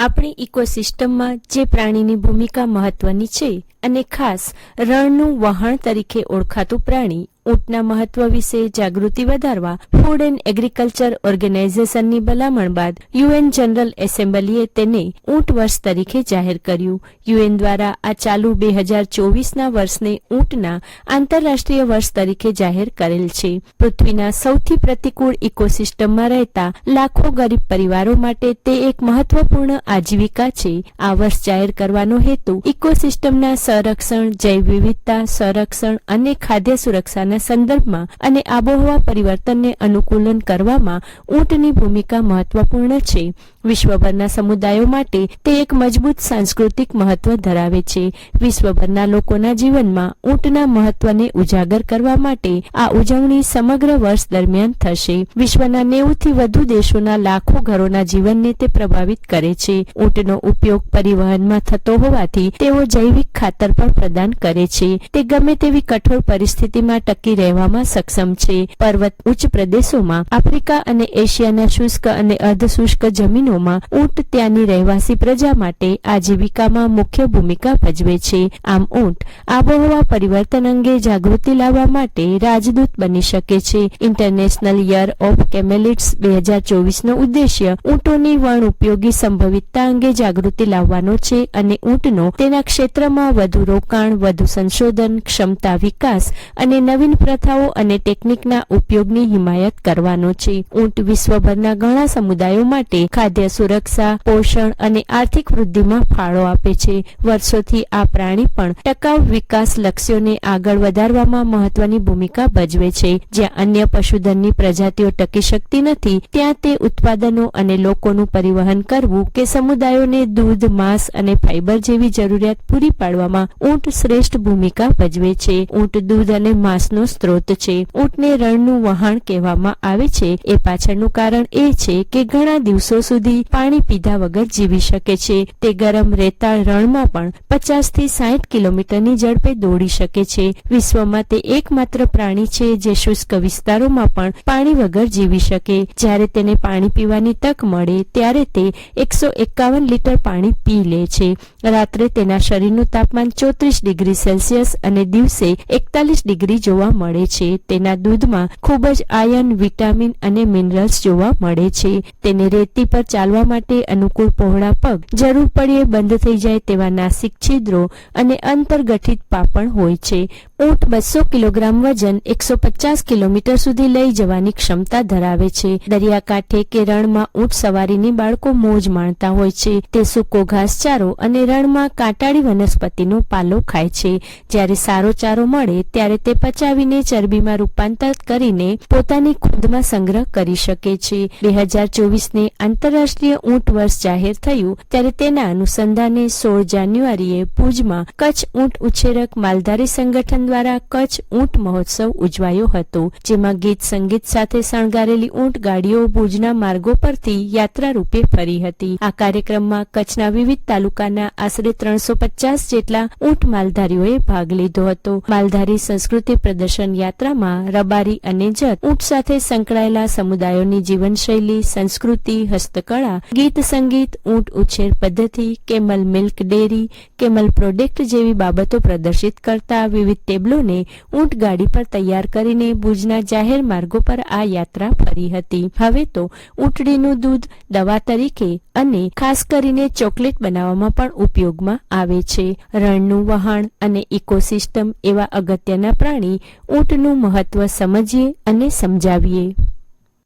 આપણી ઇકોસિસ્ટમમાં જે પ્રાણીની ભૂમિકા મહત્વની છે અને ખાસ રણનું વહાણ તરીકે ઓળખાતું પ્રાણી ઊંટના મહત્વ વિશે જાગૃતિ વધારવા ફૂડ એન્ડ એગ્રીકલ્ચર ઓર્ગેનાઇઝેશનની ભલામણ બાદ યુએન જનરલ એસેમ્બલીએ તેને ઊંટ વર્ષ તરીકે જાહેર કર્યું. યુએન દ્વારા આ ચાલુ બે હજાર ચોવીસના વર્ષને ઊંટના આંતરરાષ્ટ્રીય વર્ષ તરીકે જાહેર કરેલ છે. પૃથ્વીના સૌથી પ્રતિકૂળ ઇકોસિસ્ટમમાં રહેતા લાખો ગરીબ પરિવારો માટે તે એક મહત્વપૂર્ણ આજીવિકા છે. આ વર્ષ જાહેર કરવાનો હેતુ ઇકોસિસ્ટમના સંરક્ષણ જૈવ વિવિધતા સંરક્ષણ અને ખાદ્ય સુરક્ષાના સંદર્ભમાં અને આબોહવા પરિવર્તનને અનુકૂલન કરવામાં ઊંટની ભૂમિકા મહત્વપૂર્ણ છે. વિશ્વભરના સમુદાયો માટે તે એક મજબૂત સાંસ્કૃતિક મહત્વ ધરાવે છે. વિશ્વભરના લોકોના જીવનમાં ઊંટના મહત્વને ઉજાગર કરવા માટે આ ઉજવણી સમગ્ર વર્ષ દરમિયાન થશે. વિશ્વના નેવુંથી વધુ દેશોના લાખો ઘરોના જીવનને તે પ્રભાવિત કરે છે. ઊંટનો ઉપયોગ પરિવહનમાં થતો હોવાથી તેઓ જૈવિક ખાતર પણ પ્રદાન કરે છે. તે ગમે તેવી કઠોર પરિસ્થિતિમાં ટકી રહેવામાં સક્ષમ છે. પર્વત ઉચ્ચ પ્રદેશોમાં આફ્રિકા અને એશિયાના શુષ્ક અને અર્ધશુષ્ક જમીનોમાં ઊંટ ત્યાંની રહેવાસી પ્રજા માટે આજીવિકામાં મુખ્ય ભૂમિકા ભજવે છે. આમ ઊંટ આબોહવા પરિવર્તન અંગે જાગૃતિ લાવવા માટે રાજદૂત બની શકે છે. ઇન્ટરનેશનલ યર ઓફ કેમેલિટ્સ બે હજાર ચોવીસનો ઉદ્દેશ્ય ઊંટોની વણ ઉપયોગી સંભવિતતા અંગે જાગૃતિ લાવવાનો છે અને ઊંટનો તેના ક્ષેત્રમાં વધુ રોકાણ, વધુ સંશોધન, ક્ષમતા વિકાસ અને નવીન પ્રથાઓ અને ટેકનિકના ઉપયોગની હિમાયત કરવાનો છે. ઊંટ વિશ્વભરના ઘણા સમુદાયો માટે ખાદ્ય સુરક્ષા, પોષણ અને આર્થિક વૃદ્ધિમાં ફાળો આપે છે. વર્ષોથી આ પ્રાણી પણ ટકાઉ વિકાસ લક્ષ્યોને આગળ વધારવામાં મહત્વની ભૂમિકા ભજવે છે. જ્યાં અન્ય પશુધનની પ્રજાતિઓ ટકી શકતી નથી, ત્યાં તે ઉત્પાદનો અને લોકોનું પરિવહન કરવું કે સમુદાયોને દૂધ, માંસ અને ફાઇબર જેવી જરૂરિયાત પૂરી પાડવામાં ઊંટ શ્રેષ્ઠ ભૂમિકા ભજવે છે. ઊંટ દૂધ અને માંસનો સ્ત્રોત છે. ઊંટને રણનું વહાણ કહેવામાં આવે છે. એ પાછળનું કારણ એ છે કે ઘણા દિવસો સુધી પાણી પીધા વગર જીવી શકે છે. તે ગરમ રેતાળ રણમાં પણ પચાસથી સાઠ કિલોમીટરની ઝડપે દોડી શકે છે. વિશ્વમાં તે એકમાત્ર પ્રાણી છે જે શુષ્ક વિસ્તારોમાં પણ પાણી વગર જીવી શકે. જ્યારે તેને પાણી પીવાની તક મળે, ત્યારે તે એકસો એકાવન લીટર પાણી પી લે છે. રાત્રે તેના શરીરનું તાપમાન ચોત્રીસ ડિગ્રી સેલ્સિયસ અને દિવસે એકતાલીસ ડિગ્રી જોવા મળે છે. તેના દૂધમાં ખૂબ જ આયર્ન વિટામિન અને મિનરલ્સ જોવા મળે છે. તેને રેતી પર ચાલવા માટે અનુકૂળ પહોળા પગ જરૂર પડીએ બંધ થઈ જાય તેવા નાસિક છિદ્રો અને અંતર્ગઠિત પાપણ હોય છે. ઊંટ બસો કિલોગ્રામ વજન એકસો પચાસ કિલોમીટર સુધી લઈ જવાની ક્ષમતા ધરાવે છે. દરિયાકાંઠે કે રણમાં ઊંટ સવારીની બાળકો મોજ માણતા હોય છે. તે સૂકો ઘાસચારો અને રણમાં કાંટાળી વનસ્પતિનો પાલો ખાય છે. જ્યારે સારો ચારો મળે, ત્યારે તે પચાવીને ચરબીમાં રૂપાંતર કરીને પોતાની ખુદમાં સંગ્રહ કરી શકે છે. બે હજાર ચોવીસને આંતરરાષ્ટ્રીય ઊંટ વર્ષ જાહેર થયું, ત્યારે તેના અનુસંધાને સોળ જાન્યુઆરીએ ભુજમાં કચ્છ ઊંટ ઉછેરક માલધારી સંગઠન દ્વારા કચ્છ ઊંટ મહોત્સવ ઉજવાયો હતો, જેમાં ગીત સંગીત સાથે શણગારેલી ઊંટ ગાડીઓ ભુજના માર્ગો પરથી યાત્રા રૂપે ફરી હતી. આ કાર્યક્રમમાં કચ્છના વિવિધ તાલુકાના આશરે ત્રણસો પચાસ જેટલા ઊંટ માલધારીઓએ ભાગ લીધો હતો. માલધારી સંસ્કૃતિ પ્રદર્શન યાત્રામાં રબારી અને જત ઊંટ સાથે સંકળાયેલા સમુદાયોની જીવનશૈલી, સંસ્કૃતિ, હસ્તકળા, ગીત સંગીત, ઊંટ ઉછેર પદ્ધતિ, camel milk dairy, camel product જેવી બાબતો પ્રદર્શિત કરતા વિવિધ ટેબલોને ઊંટગાડી પર તૈયાર કરીને ભુજના જાહેર માર્ગો પર આ યાત્રા ફરી હતી. હવે તો ઊંટડીનું દૂધ, દવા તરીકે અને ખાસ કરીને ચોકલેટ બનાવવામાં પણ ઉપયોગમાં આવે છે. રણનું વહાણ અને ઇકોસિસ્ટમ એવા અગત્યના પ્રાણી ઊંટનું મહત્વ સમજીએ અને સમજાવીએ.